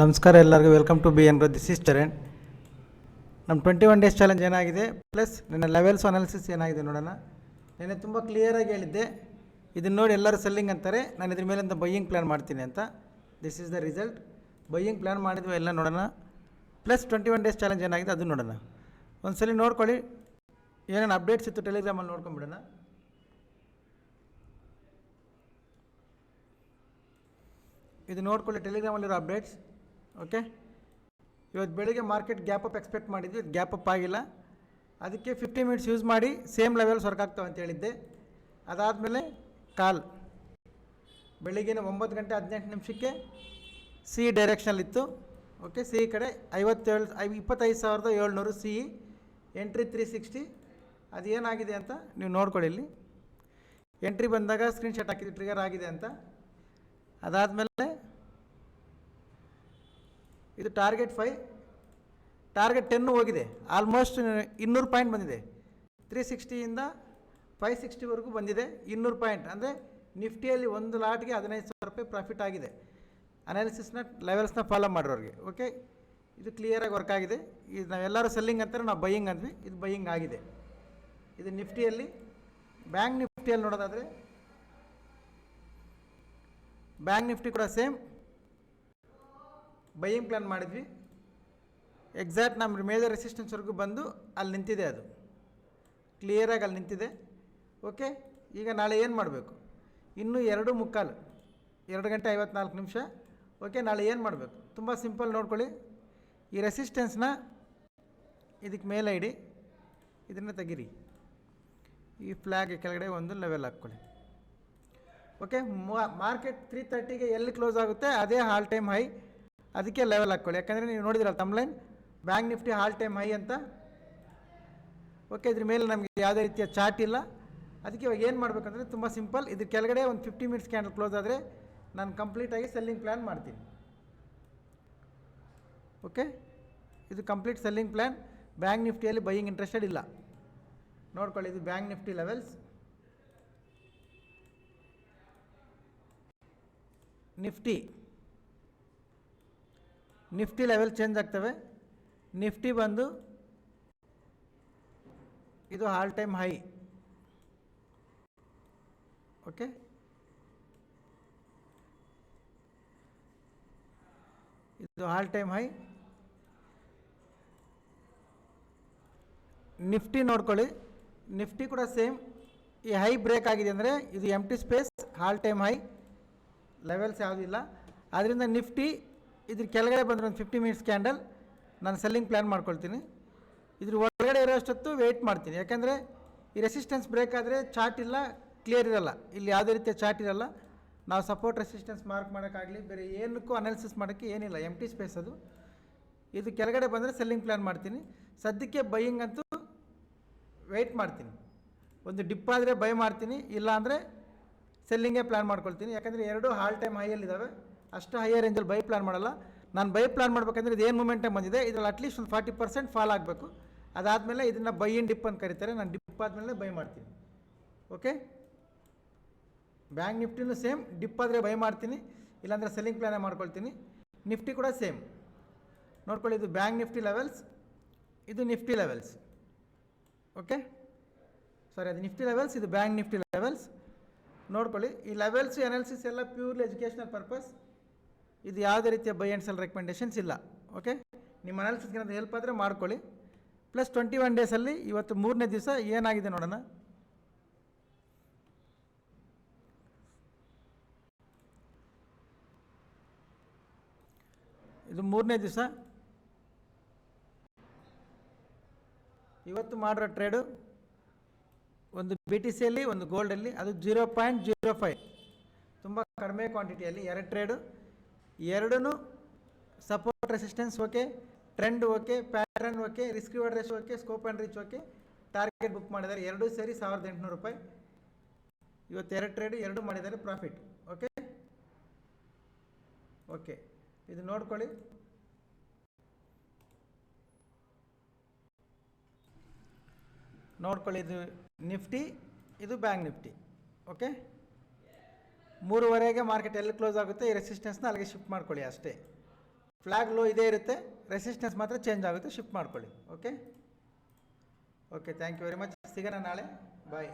ನಮಸ್ಕಾರ ಎಲ್ಲರಿಗೂ. Welcome to B N this is Charan ನಮ್ಮ ಟ್ವೆಂಟಿ ಒನ್ ಡೇಸ್ ಚಾಲೆಂಜ್ ಏನಾಗಿದೆ? ಪ್ಲಸ್ ನನ್ನ ಲೆವೆಲ್ಸ್ ಅನಾಲಿಸಿಸ್ ಏನಾಗಿದೆ ನೋಡೋಣ. ನಿನ್ನೆ ತುಂಬ ಕ್ಲಿಯರಾಗಿ ಹೇಳಿದ್ದೆ. ಇದನ್ನು ನೋಡಿ ಎಲ್ಲರೂ ಸೆಲ್ಲಿಂಗ್ ಅಂತಾರೆ. ನಾನು ಇದ್ರ ಮೇಲಿಂದ ಬೈಯಿಂಗ್ ಪ್ಲ್ಯಾನ್ ಮಾಡ್ತೀನಿ ಅಂತ. This is the result buying plan ಮಾಡಿದ್ವಿ, ಎಲ್ಲ ನೋಡೋಣ. Plus twenty one days challenge ಏನಾಗಿದೆ ಅದು ನೋಡೋಣ. ಒಂದು ಸಲ ನೋಡ್ಕೊಳ್ಳಿ. ಏನೇನು ಅಪ್ಡೇಟ್ಸ್ ಇತ್ತು ಟೆಲಿಗ್ರಾಮಲ್ಲಿ ನೋಡ್ಕೊಂಬಿಡೋಣ ಇದು ನೋಡ್ಕೊಳ್ಳಿ ಟೆಲಿಗ್ರಾಮಲ್ಲಿರೋ ಅಪ್ಡೇಟ್ಸ್ ಓಕೆ ಇವತ್ತು ಬೆಳಿಗ್ಗೆ ಮಾರ್ಕೆಟ್ ಗ್ಯಾಪ್ ಅಪ್ ಎಕ್ಸ್ಪೆಕ್ಟ್ ಮಾಡಿದ್ವಿ ಗ್ಯಾಪ್ ಅಪ್ ಆಗಿಲ್ಲ. ಅದಕ್ಕೆ ಫಿಫ್ಟಿ ಮಿನಿಟ್ಸ್ ಯೂಸ್ ಮಾಡಿ ಸೇಮ್ ಲೆವೆಲ್ ವರ್ಕ್ ಆಗ್ತಾವೆ ಅಂತ ಹೇಳಿದ್ದೆ. ಅದಾದಮೇಲೆ ಕಾಲ್ ಬೆಳಿಗ್ಗೆನ ಒಂಬತ್ತು ಗಂಟೆ ಹದಿನೆಂಟು ನಿಮಿಷಕ್ಕೆ ಸಿ ಡೈರೆಕ್ಷನಲ್ಲಿತ್ತು ಓಕೆ ಸಿ ಕಡೆ ಐವತ್ತೇಳು, ಐ, ಇಪ್ಪತ್ತೈದು ಸಾವಿರದ ಏಳ್ನೂರು ಸಿ ಎಂಟ್ರಿ ತ್ರೀ ಸಿಕ್ಸ್ಟಿ ಅದು ಏನಾಗಿದೆ ಅಂತ ನೀವು ನೋಡ್ಕೊಳ್ಳಿ ಇಲ್ಲಿ. ಎಂಟ್ರಿ ಬಂದಾಗ ಸ್ಕ್ರೀನ್ಶಾಟ್ ಹಾಕಿದ್ದು ಟ್ರಿಗರ್ ಆಗಿದೆ ಅಂತ. ಅದಾದಮೇಲೆ ಇದು ಟಾರ್ಗೆಟ್ ಫೈ ಟಾರ್ಗೆಟ್ ಟೆನ್ನು ಹೋಗಿದೆ. ಆಲ್ಮೋಸ್ಟ್ ಇನ್ನೂರು ಪಾಯಿಂಟ್ ಬಂದಿದೆ. ತ್ರೀ ಸಿಕ್ಸ್ಟಿಯಿಂದ ಫೈವ್ ಸಿಕ್ಸ್ಟಿವರೆಗೂ ಬಂದಿದೆ. ಇನ್ನೂರು ಪಾಯಿಂಟ್ ಅಂದರೆ ನಿಫ್ಟಿಯಲ್ಲಿ ಒಂದು ಲಾಟ್ಗೆ ಹದಿನೈದು ಸಾವಿರ ರೂಪಾಯಿ ಪ್ರಾಫಿಟ್ ಆಗಿದೆ. ಅನಾಲಿಸಿಸ್ನ ಲೆವೆಲ್ಸ್ನ ಫಾಲೋ ಮಾಡೋರಿಗೆ ಓಕೆ ಇದು ಕ್ಲಿಯರಾಗಿ ವರ್ಕ್ ಆಗಿದೆ. ಇದು ನಾವೆಲ್ಲರೂ ಸೆಲ್ಲಿಂಗ್ ಅಂತಾರೆ, ನಾವು ಬೈಯಿಂಗ್ ಅಂದ್ವಿ. ಇದು ಬೈಯಿಂಗ್ ಆಗಿದೆ. ಇದು ನಿಫ್ಟಿಯಲ್ಲಿ ಬ್ಯಾಂಕ್ ನಿಫ್ಟಿಯಲ್ಲಿ ನೋಡೋದಾದರೆ ಬ್ಯಾಂಕ್ ನಿಫ್ಟಿ ಕೂಡ ಸೇಮ್ ಬೈಯಿಂಗ್ ಪ್ಲ್ಯಾನ್ ಮಾಡಿದ್ವಿ. ಎಕ್ಸಾಕ್ಟ್ ನಮ್ಮ ಮೇಜರ್ ರೆಸಿಸ್ಟೆನ್ಸ್ವರೆಗೂ ಬಂದು ಅಲ್ಲಿ ನಿಂತಿದೆ ಅದು. ಕ್ಲಿಯರಾಗಿ ಅಲ್ಲಿ ನಿಂತಿದೆ. ಓಕೆ ಈಗ ನಾಳೆ ಏನು ಮಾಡಬೇಕು? ಇನ್ನೂ ಎರಡು ಮುಕ್ಕಾಲು, ಎರಡು ಗಂಟೆ ಐವತ್ನಾಲ್ಕು ನಿಮಿಷ. ಓಕೆ ನಾಳೆ ಏನು ಮಾಡಬೇಕು? ತುಂಬ ಸಿಂಪಲ್ ನೋಡ್ಕೊಳ್ಳಿ. ಈ ರೆಸಿಸ್ಟೆನ್ಸ್ನ ಇದಕ್ಕೆ ಮೇಲೆ ಇಡಿ. ಇದನ್ನು ತೆಗಿರಿ. ಈ ಫ್ಲ್ಯಾಗ್ ಕೆಳಗಡೆ ಒಂದು ಲೆವೆಲ್ ಹಾಕ್ಕೊಳ್ಳಿ. ಓಕೆ ಮಾರ್ಕೆಟ್ ತ್ರೀ ತರ್ಟಿಗೆ ಎಲ್ಲಿ ಕ್ಲೋಸ್ ಆಗುತ್ತೆ? ಅದೇ ಹಾಲ್ ಟೈಮ್ ಹೈ ಅದಕ್ಕೆ ಲೆವೆಲ್ ಹಾಕ್ಕೊಳ್ಳಿ ಯಾಕಂದರೆ ನೀವು ನೋಡಿದಿರಲ್ಲ ತಮ್ಲೈನ್ bank nifty all time high ಅಂತ? ಓಕೆ ಇದ್ರ ಮೇಲೆ ನಮಗೆ ಯಾವುದೇ ರೀತಿಯ ಚಾರ್ಟ್ ಇಲ್ಲ. ಅದಕ್ಕೆ ಇವಾಗ ಏನು ಮಾಡಬೇಕಂದ್ರೆ ತುಂಬ ಸಿಂಪಲ್ ಇದ್ರ ಕೆಳಗಡೆ ಒಂದು ಫಿಫ್ಟಿ ಮಿನಿಟ್ಸ್ ಕ್ಯಾಂಡಲ್ ಕ್ಲೋಸ್ ಆದರೆ ನಾನು ಕಂಪ್ಲೀಟಾಗಿ ಸೆಲ್ಲಿಂಗ್ ಪ್ಲ್ಯಾನ್ ಮಾಡ್ತೀನಿ. ಓಕೆ ಇದು ಕಂಪ್ಲೀಟ್ ಸೆಲ್ಲಿಂಗ್ ಪ್ಲ್ಯಾನ್ ಬ್ಯಾಂಕ್ ನಿಫ್ಟಿಯಲ್ಲಿ ಬೈಯಿಂಗ್ ಇಂಟ್ರೆಸ್ಟೆಡ್ ಇಲ್ಲ. ನೋಡ್ಕೊಳ್ಳಿ, ಇದು bank nifty levels nifty nifty level change ಆಗ್ತವೆ. ನಿಫ್ಟಿ ಬಂದು ಇದು ಆಲ್ ಟೈಮ್ ಹೈ ಓಕೆ ಇದು ಆಲ್ ಟೈಮ್ ಹೈ ನಿಫ್ಟಿ ನೋಡ್ಕೊಳ್ಳಿ. ನಿಫ್ಟಿ ಕೂಡ ಸೇಮ್ ಈ ಹೈ ಬ್ರೇಕ್ ಆಗಿದೆ ಅಂದರೆ ಇದು M space all time high levels ಯಾವುದಿಲ್ಲ ಆದ್ದರಿಂದ ನಿಫ್ಟಿ ಇದ್ರ ಕೆಳಗಡೆ ಬಂದರೆ ಒಂದು ಫಿಫ್ಟಿ ಮಿನಿಟ್ಸ್ ಕ್ಯಾಂಡಲ್ ನಾನು ಸೆಲ್ಲಿಂಗ್ ಪ್ಲ್ಯಾನ್ ಮಾಡ್ಕೊಳ್ತೀನಿ. ಇದ್ರ ಒಳಗಡೆ ಇರೋಷ್ಟೊತ್ತು ವೆಯ್ಟ್ ಮಾಡ್ತೀನಿ. ಯಾಕಂದರೆ ಈ ರೆಸಿಸ್ಟೆನ್ಸ್ ಬ್ರೇಕ್ ಆದರೆ ಚಾರ್ಟ್ ಇಲ್ಲ ಕ್ಲಿಯರ್ ಇರಲ್ಲ. ಇಲ್ಲಿ ಯಾವುದೇ ರೀತಿಯ ಚಾರ್ಟ್ ಇರಲ್ಲ. ನಾವು ಸಪೋರ್ಟ್ ರೆಸಿಸ್ಟೆನ್ಸ್ ಮಾರ್ಕ್ ಮಾಡೋಕ್ಕಾಗಲಿ, ಬೇರೆ ಏನಕ್ಕೂ ಅನಾಲಿಸಿಸ್ ಮಾಡೋಕ್ಕೆ ಏನಿಲ್ಲ. ಎಂ ಟಿ ಸ್ಪೇಸ್ ಅದು. ಇದು ಕೆಳಗಡೆ ಬಂದರೆ ಸೆಲ್ಲಿಂಗ್ ಪ್ಲ್ಯಾನ್ ಮಾಡ್ತೀನಿ. ಸದ್ಯಕ್ಕೆ ಬೈಯಿಂಗ್ ಅಂತೂ ವೆಯ್ಟ್ ಮಾಡ್ತೀನಿ. ಒಂದು ಡಿಪ್ ಆದರೆ ಬೈ ಮಾಡ್ತೀನಿ. ಇಲ್ಲಾಂದರೆ ಸೆಲ್ಲಿಂಗೇ ಪ್ಲ್ಯಾನ್ ಮಾಡ್ಕೊಳ್ತೀನಿ. ಯಾಕಂದರೆ ಎರಡು ಹಾಲ್ ಟೈಮ್ ಹೈಯಲ್ಲಿದ್ದಾವೆ ಅಷ್ಟು ಹೈಯರ್ ರೇಂಜಲ್ಲಿ ಬೈ ಪ್ಲ್ಯಾನ್ ಮಾಡಲ್ಲ. ನಾನು ಬೈ ಪ್ಲ್ಯಾನ್ ಮಾಡಬೇಕಂದ್ರೆ ಇದು ಏನು ಮೂಮೆಂಟಮ್ ಬಂದಿದೆ, ಇದರಲ್ಲಿ ಅಟ್ಲೀಸ್ಟ್ ಒಂದು ಫಾರ್ಟಿ ಪರ್ಸೆಂಟ್ ಫಾಲ್ ಆಗಬೇಕು. ಅದಾದಮೇಲೆ ಇದನ್ನು ಬೈ ಇನ್ ಡಿಪ್ ಅಂತ ಕರೀತಾರೆ, ನಾನು ಡಿಪ್ ಆದಮೇಲೆ ಬೈ ಮಾಡ್ತೀನಿ. ಓಕೆ ಬ್ಯಾಂಕ್ ನಿಫ್ಟಿನೂ ಸೇಮ್ ಡಿಪ್ ಆದರೆ ಬೈ ಮಾಡ್ತೀನಿ, ಇಲ್ಲಾಂದರೆ ಸೆಲ್ಲಿಂಗ್ ಪ್ಲ್ಯಾನೇ ಮಾಡ್ಕೊಳ್ತೀನಿ. ನಿಫ್ಟಿ ಕೂಡ ಸೇಮ್ ನೋಡ್ಕೊಳ್ಳಿ, ಇದು ಬ್ಯಾಂಕ್ ನಿಫ್ಟಿ ಲೆವೆಲ್ಸ್ ಇದು ನಿಫ್ಟಿ ಲೆವೆಲ್ಸ್ ಓಕೆ ಸಾರಿ ಅದು ನಿಫ್ಟಿ ಲೆವೆಲ್ಸ್ ಇದು ಬ್ಯಾಂಕ್ ನಿಫ್ಟಿ ಲೆವೆಲ್ಸ್ ನೋಡ್ಕೊಳ್ಳಿ, ಈ ಲೆವೆಲ್ಸ್ ಅನಾಲಿಸಿಸ್ ಎಲ್ಲ ಪ್ಯೂರ್ಲಿ ಎಜುಕೇಷನಲ್ ಪರ್ಪಸ್ ಇದು ಯಾವುದೇ ರೀತಿಯ ಬೈ ಆ್ಯಂಡ್ ಸೆಲ್ ರೆಕಮೆಂಡೇಷನ್ಸ್ ಇಲ್ಲ ಓಕೆ ನಿಮ್ಮ ಅನಾಲಿಸಿಸ್ಗೆ ಏನಾದರೂ ಹೆಲ್ಪ್ ಆದರೆ ಮಾಡ್ಕೊಳ್ಳಿ. ಪ್ಲಸ್ ಟ್ವೆಂಟಿ ಒನ್ ಡೇಸಲ್ಲಿ ಇವತ್ತು ಮೂರನೇ ದಿವಸ ಏನಾಗಿದೆ ನೋಡೋಣ. ಇದು ಮೂರನೇ ದಿವಸ. ಇವತ್ತು ಮಾಡಿರೋ ಟ್ರೇಡು ಒಂದು ಬಿ ಟಿ ಸಿಯಲ್ಲಿ ಒಂದು ಗೋಲ್ಡಲ್ಲಿ ಅದು ಜೀರೋ ಪಾಯಿಂಟ್ ಜೀರೋ ಫೈವ್ ತುಂಬ ಕಡಿಮೆ ಕ್ವಾಂಟಿಟಿಯಲ್ಲಿ ಎರಡು ಟ್ರೇಡು ಎರಡೂ support resistance okay trend okay pattern okay risk reward race okay scope and reach okay target book ಮಾಡಿದ್ದಾರೆ. ಎರಡೂ ಸೇರಿ ಸಾವಿರದ ಎಂಟುನೂರು ರೂಪಾಯಿ. ಇವತ್ತು ಎರಡು ಟ್ರೇಡ್ ಎರಡು ಮಾಡಿದ್ದಾರೆ ಪ್ರಾಫಿಟ್ ಓಕೆ? ಓಕೆ. ಇದು ನೋಡ್ಕೊಳ್ಳಿ. ನೋಡ್ಕೊಳ್ಳಿ, ಇದು ನಿಫ್ಟಿ, ಇದು ಬ್ಯಾಂಕ್ ನಿಫ್ಟಿ. ಓಕೆ? ಮೂರುವರೆಗೆ ಮಾರ್ಕೆಟ್ ಎಲ್ಲಿ ಕ್ಲೋಸ್ ಆಗುತ್ತೆ, ಈ ರೆಸಿಸ್ಟೆನ್ಸ್ನ ಅಲ್ಲಿಗೆ ಶಿಫ್ಟ್ ಮಾಡ್ಕೊಳ್ಳಿ ಅಷ್ಟೇ. ಫ್ಲಾಗ್ ಲೋ ಇದೇ ಇರುತ್ತೆ ರೆಸಿಸ್ಟೆನ್ಸ್ ಮಾತ್ರ ಚೇಂಜ್ ಆಗುತ್ತೆ ಶಿಫ್ಟ್ ಮಾಡ್ಕೊಳ್ಳಿ okay okay thank you very much ಸಿಗೋಣ ನಾಳೆ ಬಾಯ್